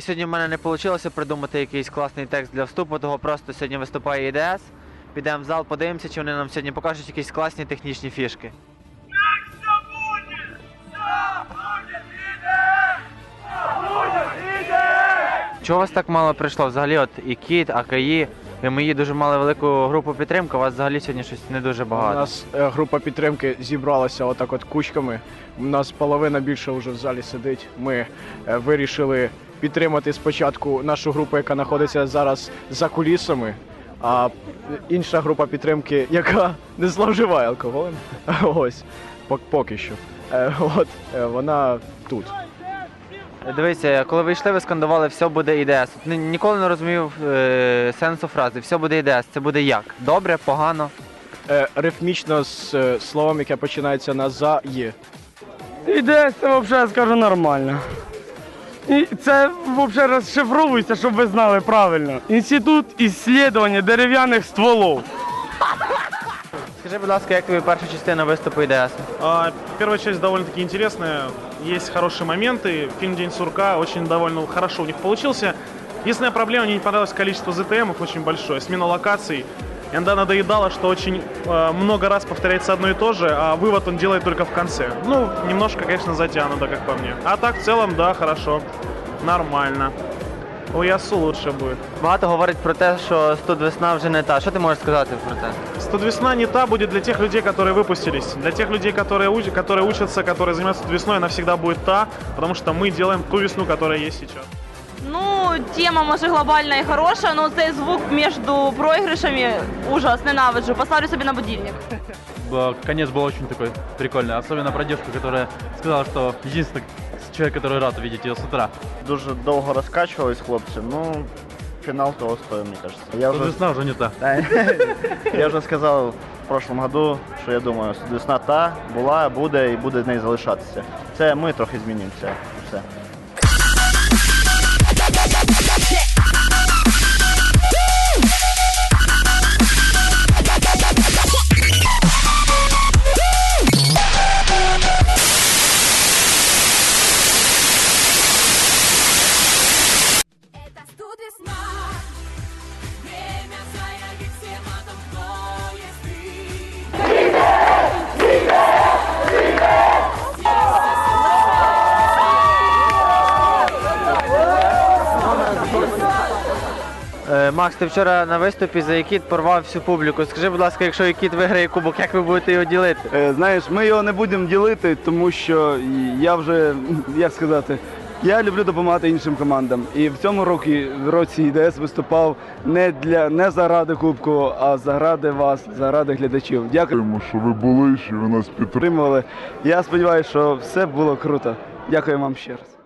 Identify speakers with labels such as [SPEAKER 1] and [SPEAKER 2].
[SPEAKER 1] сьогодні в мене не вийшло придумати якийсь класний текст для вступу, того просто сьогодні виступає ІДС. Підемо в зал, подивимося, чи вони нам сьогодні покажуть якісь класні технічні фішки. Чого вас так мало прийшло? Взагалі, от і Кіт, АКІ, і мої дуже мали велику групу підтримки, у вас взагалі сьогодні щось не дуже багато.
[SPEAKER 2] У нас е, група підтримки зібралася отак от кучками. У нас половина більше вже в залі сидить. Ми е, вирішили підтримати спочатку нашу групу, яка знаходиться зараз за кулісами. А інша група підтримки, яка не зловживає алкоголем, ось поки що. Е, От е, вона тут.
[SPEAKER 1] Дивіться, коли ви йшли, ви скандували все буде ІДС. Ні- Ніколи не розумів е, сенсу фрази все буде ІДС. Це буде як? Добре, погано.
[SPEAKER 2] Е, Рифмічно з е, словом, яке починається на за є.
[SPEAKER 3] Ідея це взагалі, я скажу, нормально. І це взагалі розшифровується, щоб ви знали правильно. Інститут іслідування дерев'яних стволов.
[SPEAKER 1] Скажи, будь ласка, як тобі перша частина виступу ІДС?
[SPEAKER 4] А, Первая часть довольно-таки интересная. Есть хорошие моменты. Фильм «День сурка» очень довольно хорошо у них получился. Единственная проблема, мне не понравилось количество ZTM очень большое, смена локаций. Иногда надоедало, что очень э, много раз повторяется одно и то же, а вывод он делает только в конце. Ну, немножко, конечно, затянуто, как по мне. А так, в целом, да, хорошо. Нормально. У Ясу лучше будет.
[SPEAKER 1] Багато говорять про те, що тут весна вже не та. Що ти можеш сказати про це?
[SPEAKER 4] Студвесна не та будет для тех людей, которые выпустились. Для тех людей, которые, уч- которые учатся, которые занимаются студвесной, она всегда будет та, потому что мы делаем ту весну, которая есть сейчас.
[SPEAKER 5] Ну, тема може глобальна і хороша, але цей звук між проіграшами ужас, ненавиджу. Поставлю собі на будильник.
[SPEAKER 6] Э, Конец был очень такой прикольный, особенно про девушку, которая сказала, что единственный человек, который рад увидеть ее с утра.
[SPEAKER 7] Дуже довго розкачувались хлопці. Ну, фінал того стоїть, мені кажется. Я
[SPEAKER 6] Тут
[SPEAKER 7] вже,
[SPEAKER 6] весна уже не та.
[SPEAKER 7] я вже сказав в прошлом году, що я думаю, що весна та була, буде і буде в неї залишатися. Це ми трохи змінюємося. Все.
[SPEAKER 1] Макс, ти вчора на виступі за Якіт порвав всю публіку. Скажи, будь ласка, якщо Якіт виграє кубок, як ви будете його ділити?
[SPEAKER 8] Е, Знаєш, ми його не будемо ділити, тому що я вже, як сказати, я люблю допомагати іншим командам. І в цьому році, в році ІДС виступав не для не заради кубку, а заради вас, заради глядачів. Дякуємо, що ви були, що ви нас підтримували. Я сподіваюся, що все було круто. Дякую вам ще раз.